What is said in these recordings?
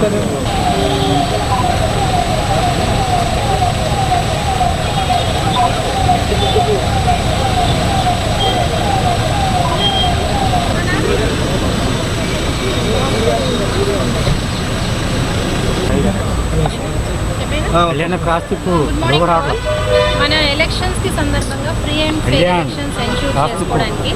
tenemos. ఎవరు all. మన ఎలక్షన్స్కి సందర్భంగా free and fair. Elections ensure చేసుకోవడానికి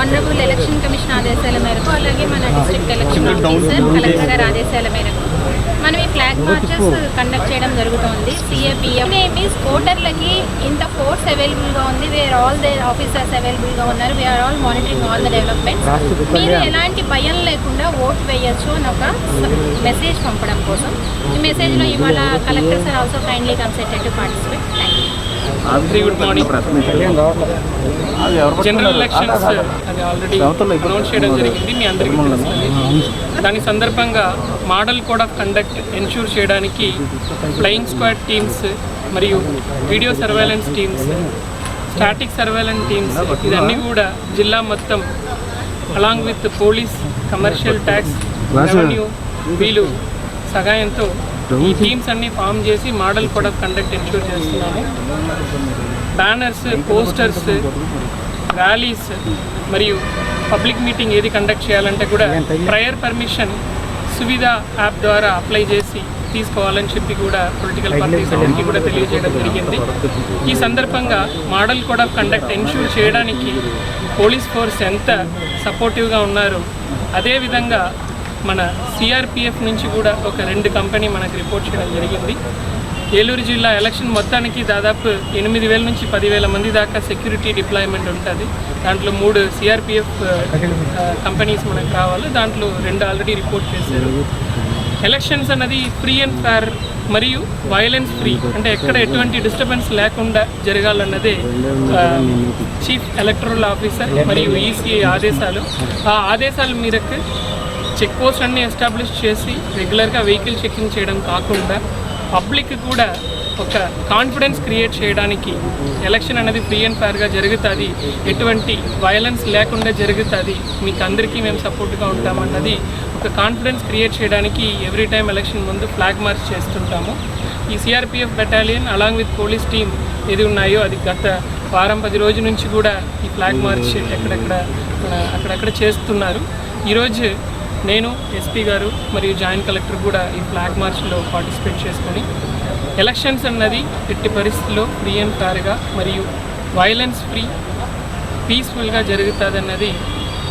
ఆనరబుల్ ఎలక్షన్ కమిషన్ ఆదేశాల మేరకు అలాగే మన డిస్ట్రిక్ట్ ఎలక్షన్ ఆఫీసర్ కలెక్టర్ గారి ఆదేశాల మేరకు ఫ్లాగ్ మార్చెస్ కండక్ట్ చేయడం జరుగుతోంది. సిఏపిఎఫ్ మీన్స్ ఓటర్లకి ఇంత ఫోర్స్ అవైలబుల్గా ఉంది. వేర్ ఆల్ దే ఆఫీసర్స్ అవైలబుల్గా ఉన్నారు. We're all monitoring all the developments రాష్ట్రపతి మీరు. ఎలాంటి భయం లేకుండా ఓట్ వేయొచ్చు అని ఒక మెసేజ్ పంపడం కోసం. ఈ మెసేజ్లో ఇవాళ collector sir also kindly consented to participate thank you good morning general elections అది ఆల్రెడీ అనౌన్స్ చేయడం జరిగింది మీ అందరికీ తెలుస్తుంది దాని సందర్భంగా model code of conduct ensure చేయడానికి ఫ్లయింగ్ స్క్వాడ్ టీమ్స్ మరియు video surveillance teams static surveillance teams ఇవన్నీ కూడా జిల్లా మొత్తం along with police commercial tax revenue వీళ్ళు సహాయంతో ఈ టీమ్స్ అన్ని ఫామ్ చేసి model code of conduct ensure చేస్తున్నాము. బ్యానర్స్ పోస్టర్స్ ర్యాలీస్ మరియు పబ్లిక్ మీటింగ్ ఏది కండక్ట్ చేయాలంటే కూడా ప్రయర్ పర్మిషన్ సువిధ యాప్ ద్వారా అప్లై చేసి తీసుకోవాలని చెప్పి కూడా పొలిటికల్ పార్టీస్ అందరికీ కూడా తెలియజేయడం జరిగింది. ఈ సందర్భంగా model code of conduct ensure చేయడానికి పోలీస్ ఫోర్స్ ఎంత సపోర్టివ్గా ఉన్నారో అదేవిధంగా మన సిఆర్పిఎఫ్ నుంచి కూడా ఒక రెండు కంపెనీ మనకు రిపోర్ట్ చేయడం జరిగింది. ఏలూరు జిల్లా ఎలక్షన్ మొత్తానికి దాదాపు ఎనిమిది వేల నుంచి పదివేల మంది దాకా సెక్యూరిటీ డిప్లాయ్మెంట్ ఉంటుంది. దాంట్లో మూడు సిఆర్పిఎఫ్ కంపెనీస్ మనకు కావాలి. దాంట్లో రెండు ఆల్రెడీ రిపోర్ట్ చేశారు. ఎలక్షన్స్ అన్నది ఫ్రీ అండ్ ఫేర్ మరియు వైలెన్స్ ఫ్రీ అంటే ఎక్కడ ఎటువంటి డిస్టర్బెన్స్ లేకుండా జరగాలన్నదే చీఫ్ ఎలక్టరల్ ఆఫీసర్ మరియు ఈసీఐ ఆదేశాలు. ఆ ఆదేశాల మేరకు చెక్ పోస్ట్ అన్ని ఎస్టాబ్లిష్ చేసి రెగ్యులర్గా వెహికల్ చెకింగ్ చేయడం కాకుండా పబ్లిక్ కూడా ఒక కాన్ఫిడెన్స్ క్రియేట్ చేయడానికి ఎలక్షన్ అనేది ఫ్రీ అండ్ ఫైర్గా జరుగుతుంది. ఎటువంటి వైలెన్స్ లేకుండా జరుగుతుంది. మీకు అందరికీ మేము సపోర్ట్గా ఉంటామన్నది ఒక కాన్ఫిడెన్స్ క్రియేట్ చేయడానికి ఎవ్రీ టైం ఎలక్షన్ ముందు ఫ్లాగ్ మార్చ్ చేస్తుంటాము. ఈ CRPF battalion along with police team ఏది ఉన్నాయో అది గత వారం పది రోజుల నుంచి కూడా ఈ ఫ్లాగ్ మార్చ్ ఎక్కడెక్కడ అక్కడక్కడ చేస్తున్నారు. ఈరోజు నేను ఎస్పీ గారు మరియు జాయింట్ కలెక్టర్ కూడా ఈ ఫ్లాగ్ మార్చ్లో పార్టిసిపేట్ చేసుకొని ఎలక్షన్స్ అన్నది ఎట్టి పరిస్థితుల్లో ఫ్రీ అండ్ ఫేర్గా మరియు వైలెన్స్ ఫ్రీ పీస్ఫుల్గా జరుగుతుందన్నది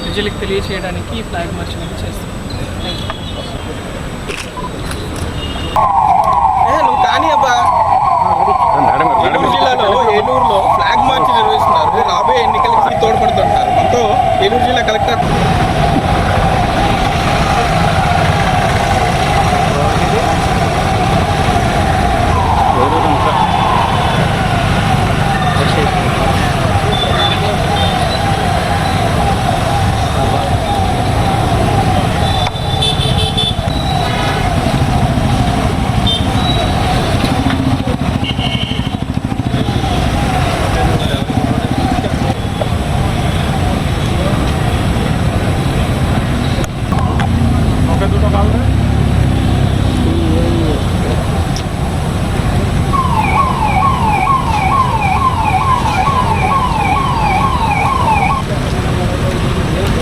ప్రజలకు తెలియచేయడానికి ఈ ఫ్లాగ్ మార్చ్ అనేది చేస్తాం కానీ అబ్బా. జిల్లాలో ఏలూరులో ఫ్లాగ్ మార్చ్ నిర్వహిస్తున్నారు. రాబోయే ఎన్నికలకి తోడ్పడుతుంటారు. మొత్తం ఏలూరు జిల్లా కలెక్టర్